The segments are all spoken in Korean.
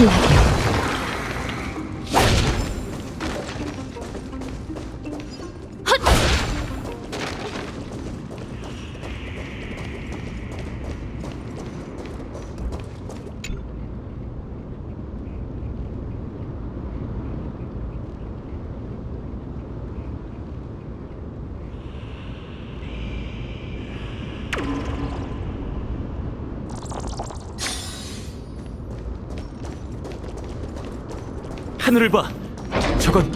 흘러라 과거의 칼날이여 하늘을 봐. 저건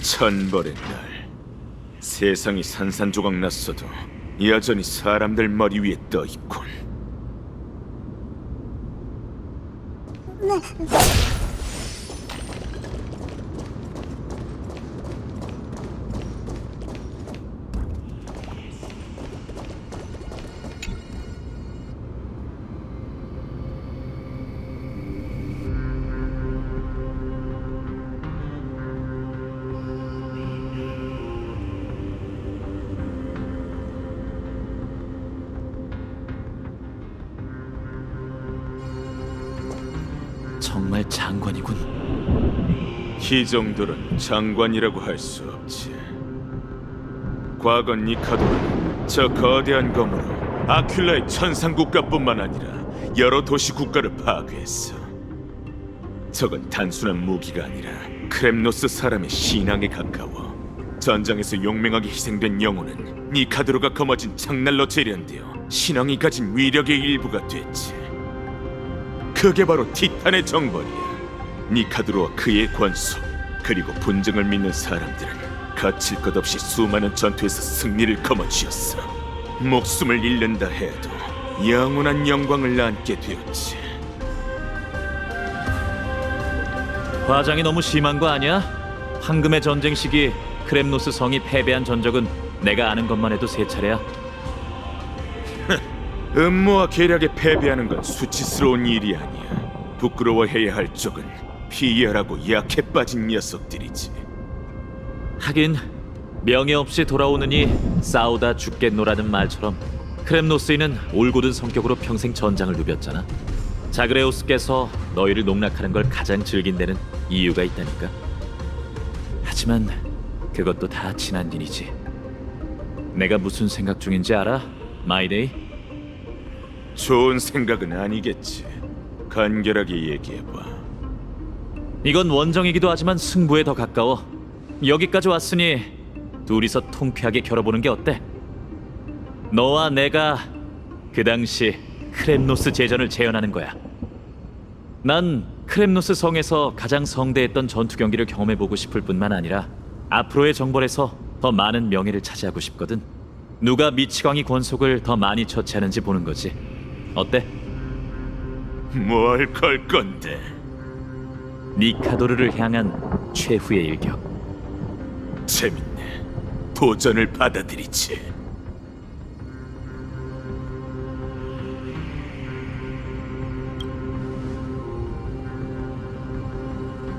천벌의 날 세상이 산산조각 났어도 여전히 사람들 머리 위에 떠 있군. 정 장관이군. 이 정도는 장관이라고 할 수 없지. 과거 니카도는 저 거대한 검으로 아큘라의 천상 국가뿐만 아니라 여러 도시 국가를 파괴했어. 저건 단순한 무기가 아니라 크렘노스 사람의 신앙에 가까워. 전장에서 용맹하게 희생된 영혼은 니카드로가 거머쥔 창날로 재련되어 신앙이 가진 위력의 일부가 됐지. 그게 바로 티탄의 정벌이야. 니카드로와 그의 권속 그리고 분쟁을 믿는 사람들은 거칠 것 없이 수많은 전투에서 승리를 거머쥐었어. 목숨을 잃는다 해도 영원한 영광을 안게 되었지. 과장이 너무 심한 거 아니야? 황금의 전쟁 시기 크렘노스 성이 패배한 전적은 내가 아는 것만 해도 세 차례야. 음모와 계략에 패배하는 건 수치스러운 일이 아니야. 부끄러워해야 할 쪽은 피열하고 약해 빠진 녀석들이지. 하긴 명예 없이 돌아오느니 싸우다 죽겠노라는 말처럼 크렘노스인은 올곧은 성격으로 평생 전장을 누볐잖아. 자그레우스께서 너희를 농락하는 걸 가장 즐긴 데는 이유가 있다니까. 하지만 그것도 다 지난 일이지. 내가 무슨 생각 중인지 알아? 마이데이? 좋은 생각은 아니겠지. 간결하게 얘기해봐. 이건 원정이기도 하지만 승부에 더 가까워. 여기까지 왔으니 둘이서 통쾌하게 겨뤄보는 게 어때? 너와 내가 그 당시 크렘노스 제전을 재현하는 거야. 난 크렘노스 성에서 가장 성대했던 전투 경기를 경험해보고 싶을 뿐만 아니라 앞으로의 정벌에서 더 많은 명예를 차지하고 싶거든. 누가 미치광이 권속을 더 많이 처치하는지 보는 거지. 어때? 뭘 걸 건데? 니카도르를 향한 최후의 일격. 재밌네. 도전을 받아들이지.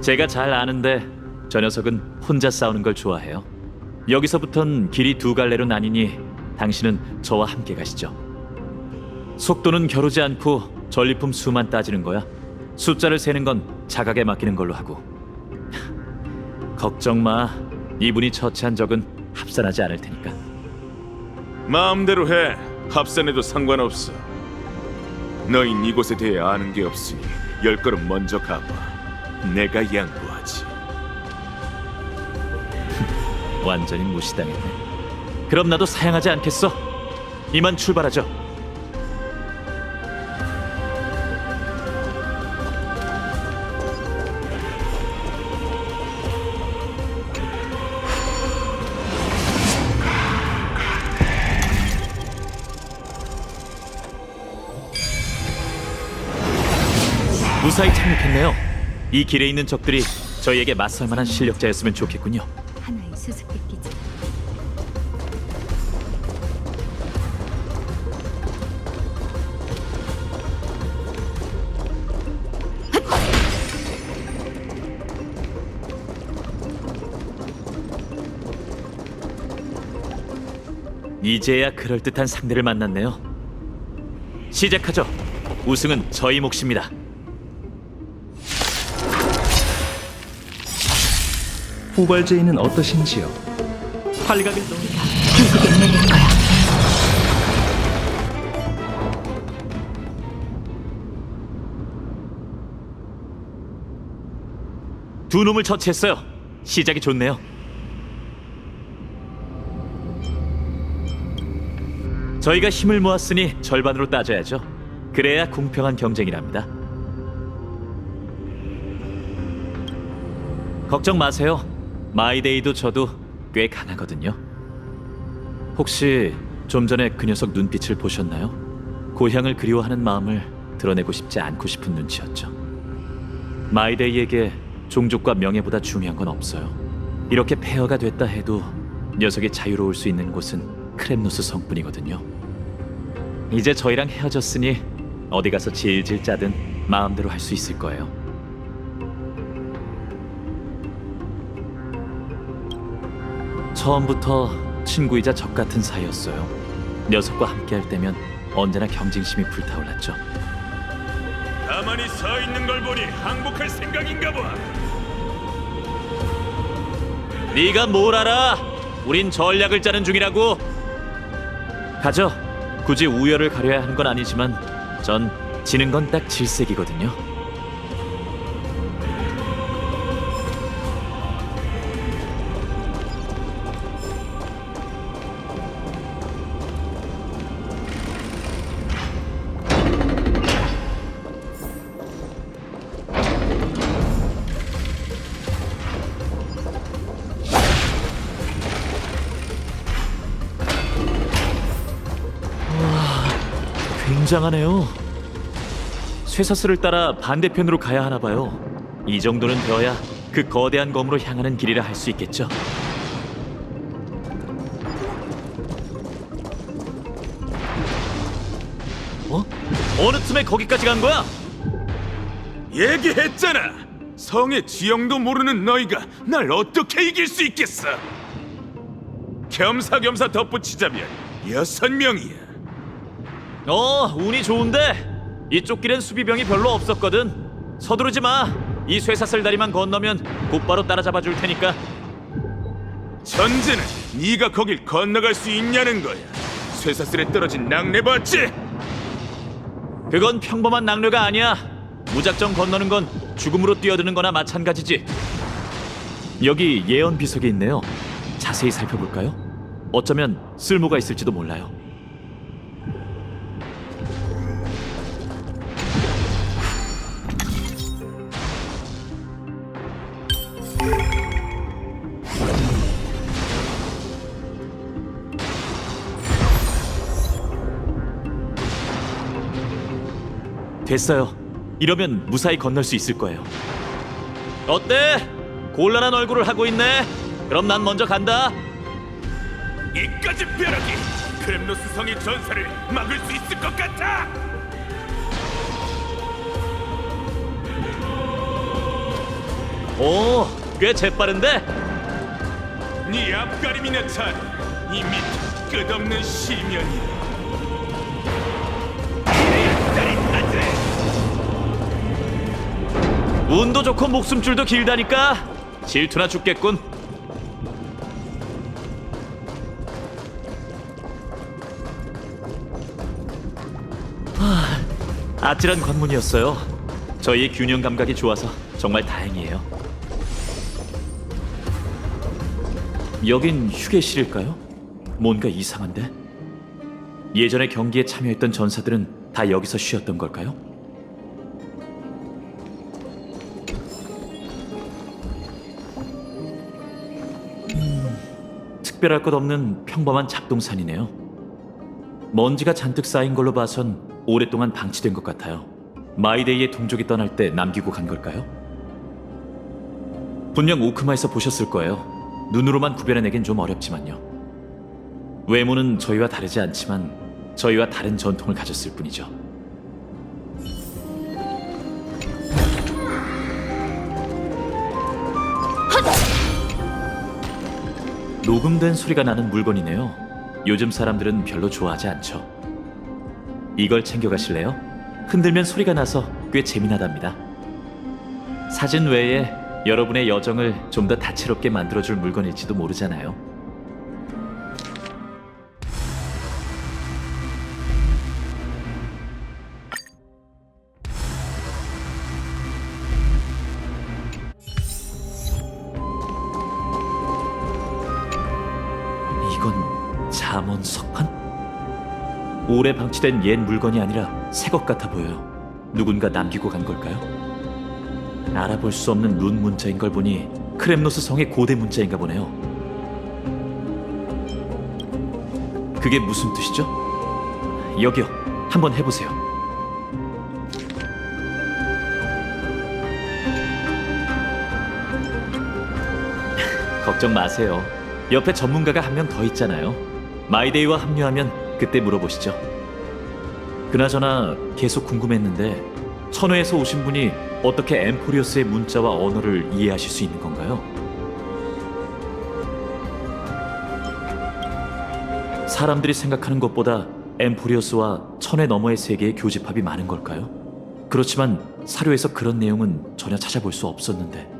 제가 잘 아는데 저 녀석은 혼자 싸우는 걸 좋아해요. 여기서부턴 길이 두 갈래로 나뉘니 당신은 저와 함께 가시죠. 속도는 겨루지 않고 전리품 수만 따지는 거야. 숫자를 세는 건 자각에 맡기는 걸로 하고. 걱정 마. 이분이 처치한 적은 합산하지 않을 테니까. 마음대로 해. 합산해도 상관없어. 너흰 이곳에 대해 아는 게 없으니 열 걸음 먼저 가봐. 내가 양보하지. 완전히 무시당했네. 그럼 나도 사양하지 않겠어. 이만 출발하죠. 무사히 착륙했네요. 이 길에 있는 적들이 저희에게 맞설 만한 실력자였으면 좋겠군요. 하나의 수수께끼지 이제야 그럴듯한 상대를 만났네요. 시작하죠. 우승은 저희 몫입니다. 후발제인은 어떠신지요? 활각을 넣은 결국엔 내릴 거야. 두 놈을 처치했어요. 시작이 좋네요. 저희가 힘을 모았으니 절반으로 따져야죠. 그래야 공평한 경쟁이랍니다. 걱정 마세요. 마이데이도 저도 꽤 강하거든요. 혹시 좀 전에 그 녀석 눈빛을 보셨나요? 고향을 그리워하는 마음을 드러내고 싶지 않고 싶은 눈치였죠. 마이데이에게 종족과 명예보다 중요한 건 없어요. 이렇게 폐허가 됐다 해도 녀석이 자유로울 수 있는 곳은 크렘노스 성뿐이거든요. 이제 저희랑 헤어졌으니 어디 가서 질질 짜든 마음대로 할 수 있을 거예요. 처음부터 친구이자 적 같은 사이였어요. 녀석과 함께할 때면 언제나 경쟁심이 불타올랐죠. 가만히 서 있는 걸 보니 항복할 생각인가 봐. 네가 뭘 알아? 우린 전략을 짜는 중이라고. 가죠. 굳이 우열을 가려야 하는 건 아니지만 전 지는 건 딱 질색이거든요. 굉장하네요. 쇠사슬을 따라 반대편으로 가야 하나 봐요. 이 정도는 되어야 그 거대한 검으로 향하는 길이라 할 수 있겠죠. 어? 어느 틈에 거기까지 간 거야? 얘기했잖아. 성의 지형도 모르는 너희가 날 어떻게 이길 수 있겠어? 겸사겸사 덧붙이자면 여섯 명이야. 어, 운이 좋은데 이쪽 길엔 수비병이 별로 없었거든. 서두르지 마. 이 쇠사슬 다리만 건너면 곧바로 따라잡아 줄 테니까. 전제는 네가 거길 건너갈 수 있냐는 거야. 쇠사슬에 떨어진 낙내 봤지? 그건 평범한 낙뢰가 아니야. 무작정 건너는 건 죽음으로 뛰어드는 거나 마찬가지지. 여기 예언 비석이 있네요. 자세히 살펴볼까요? 어쩌면 쓸모가 있을지도 몰라요. 됐어요. 이러면 무사히 건널 수 있을 거예요. 어때? 곤란한 얼굴을 하고 있네. 그럼 난 먼저 간다. 이까지 벼락이 크렘노스 성의 전사를 막을 수 있을 것 같아. 오, 꽤 재빠른데? 네 앞가림이나 잘 이미 끝없는 시면이야. 운도 좋고 목숨줄도 길다니까 질투나 죽겠군. 하, 아찔한 관문이었어요. 저희의 균형 감각이 좋아서 정말 다행이에요. 여긴 휴게실일까요? 뭔가 이상한데? 예전에 경기에 참여했던 전사들은 다 여기서 쉬었던 걸까요? 특별할 것 없는 평범한 잡동산이네요. 먼지가 잔뜩 쌓인 걸로 봐선 오랫동안 방치된 것 같아요. 마이데이의 동족이 떠날 때 남기고 간 걸까요? 분명 오크마에서 보셨을 거예요. 눈으로만 구별해내긴 좀 어렵지만요. 외모는 저희와 다르지 않지만 저희와 다른 전통을 가졌을 뿐이죠. 녹음된 소리가 나는 물건이네요. 요즘 사람들은 별로 좋아하지 않죠. 이걸 챙겨가실래요? 흔들면 소리가 나서 꽤 재미나답니다. 사진 외에 여러분의 여정을 좀 더 다채롭게 만들어줄 물건일지도 모르잖아요. 이건 잠원 석판? 오래 방치된 옛 물건이 아니라 새 것 같아 보여요. 누군가 남기고 간 걸까요? 알아볼 수 없는 룬 문자인 걸 보니 크렘노스 성의 고대 문자인가 보네요. 그게 무슨 뜻이죠? 여기요. 한번 해보세요. 걱정 마세요. 옆에 전문가가 한 명 더 있잖아요. 마이데이와 합류하면 그때 물어보시죠. 그나저나 계속 궁금했는데 천회에서 오신 분이 어떻게 엠포리어스의 문자와 언어를 이해하실 수 있는 건가요? 사람들이 생각하는 것보다 엠포리어스와 천회 너머의 세계의 교집합이 많은 걸까요? 그렇지만 사료에서 그런 내용은 전혀 찾아볼 수 없었는데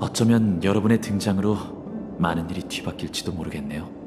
어쩌면 여러분의 등장으로 많은 일이 뒤바뀔지도 모르겠네요.